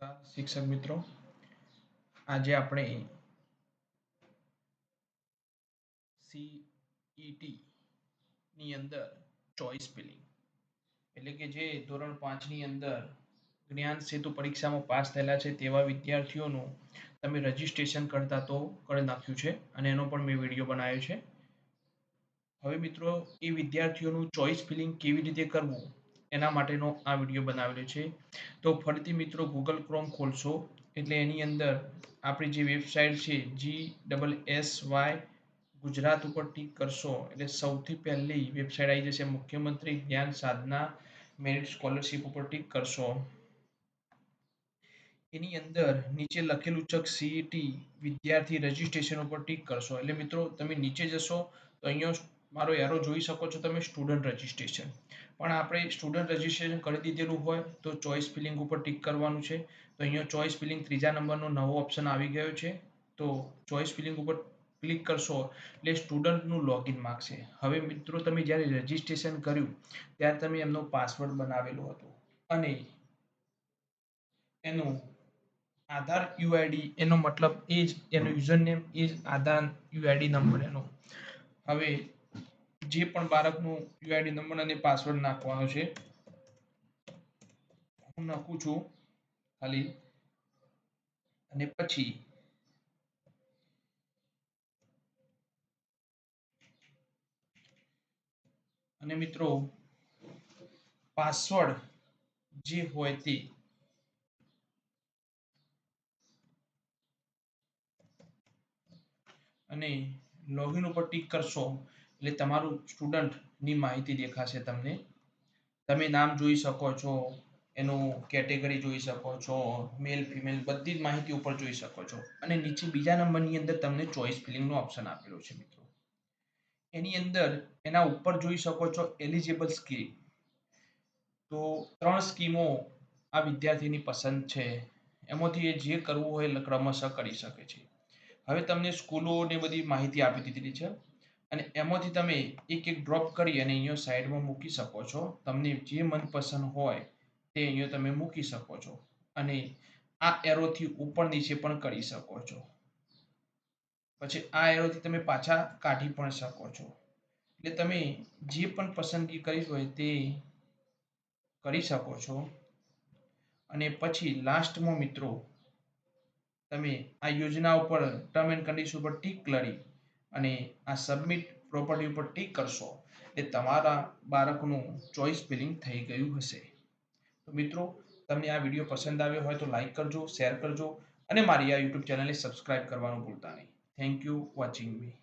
શિક્ષક મિત્રો. આજે આપણે સીઈટી ની અંદર ચોઇસ ફિલિંગ એટલે કે જે ધોરણ પાંચની અંદર જ્ઞાન સેતુ પરીક્ષામાં પાસ થયેલા છે તેવા વિદ્યાર્થીઓનું તમે રજીસ્ટ્રેશન કરતા તો કરી નાખ્યું છે અને એનો પણ મેં વીડિયો બનાવ્યો છે. હવે મિત્રો, એ વિદ્યાર્થીઓનું ચોઇસ ફિલિંગ કેવી રીતે કરવું એના માટેનો આ વીડિયો બનાવેલો છે. તો ફરીથી મિત્રો ગૂગલ ક્રોમ ખોલશો. એટલે એની અંદર આપણી જે વેબસાઇટ છે G double S Y Gujarat ઉપર ટીક કરશો. એટલે સૌથી પહેલી વેબસાઇટ આવી જશે મુખ્યમંત્રી જ્ઞાન સાધના મેરિટ સ્કોલરશિપ ઉપર ટીક કરશો. એની અંદર નીચે લખેલું ચક સીઈટી વિદ્યાર્થી રજિસ્ટ્રેશન ઉપર ટીક કરશો. એટલે મિત્રો તમે નીચે જશો તો અહીંયા મારો એરો જોઈ શકો છો, તમે સ્ટુડન્ટ રજિસ્ટ્રેશન પણ આપણે સ્ટુડન્ટ રજિસ્ટ્રેશન કરી દીધેલું હોય તો ચોઇસ ફિલિંગ ઉપર ટિક કરવાનું છે. તો અહીંયા ચોઇસ ફિલિંગ ત્રીજા નંબરનો નવો ઓપ્શન આવી ગયો છે. તો ચોઇસ ફિલિંગ ઉપર ક્લિક કરશો એટલે સ્ટુડન્ટનું લોગિન માગશે. હવે મિત્રો તમે જ્યારે રજિસ્ટ્રેશન કર્યું, ત્યારે તમે એમનો પાસવર્ડ બનાવેલો હતો. અને એનું આધાર યુઆઈડી એનો મતલબ એ જ, એનો યુઝર નેમ એ જ આધાર યુઆઈડી નંબર એનો. હવે જે પણ બાળકનું યુઆઈડી નંબર અને પાસવર્ડ નાખવાનો છે. હું નાખું છું ખાલી. અને પછી અને મિત્રો પાસવર્ડ જે હોય તે અને લોગિન ઉપર ટીક કરશો એટલે તમારું સ્ટુડન્ટની માહિતી દેખાશે તમને. તમે નામ જોઈ શકો છો, એનું કેટેગરી જોઈ શકો છો મેલ ફિમેલ બધી જ માહિતી ઉપર જોઈ શકો છો. અને નીચે બીજા નંબરની અંદર તમને ચોઇસ ફિલિંગનો ઓપ્શન આપેલો છે મિત્રો. એની અંદર એના ઉપર જોઈ શકો છો એલિજિબલ સ્કીમ તો ત્રણ સ્કીમો આ વિદ્યાર્થીની પસંદ છે. એમાંથી એ જે કરવું હોય ક્રમશઃ કરી શકે છે. હવે તમને સ્કૂલોને બધી માહિતી આપી દીધેલી છે. અને એમાંથી તમે એક એક ડ્રોપ કરી અને અહીંયા સાઈડમાં મૂકી શકો છો. તમને જે મનપસંદ હોય તે અહીંયા તમે મૂકી શકો છો. અને આ એરોથી ઉપર નીચે પણ કરી શકો છો. પછી આ એરોથી તમે પાછા કાઢી પણ શકો છો. એટલે તમે જે પણ પસંદગી કરી હોય તે કરી શકો છો. અને પછી લાસ્ટમાં મિત્રો, તમે આ યોજના ઉપર ટર્મ એન્ડ કન્ડિશન ઉપર ટીક કરી અને આ સબમિટ પ્રોપર્ટી ઉપર ટીક કરશો એ તમારા બાળકનું ચોઇસ ફિલિંગ થઈ ગયું હશે. તો મિત્રો, તમને આ વીડિયો પસંદ આવ્યો હોય તો લાઈક કરજો શેર કરજો અને મારી આ યુટ્યુબ ચેનલને સબસ્ક્રાઇબ કરવાનું ભૂલતા નહીં. Thank you watching me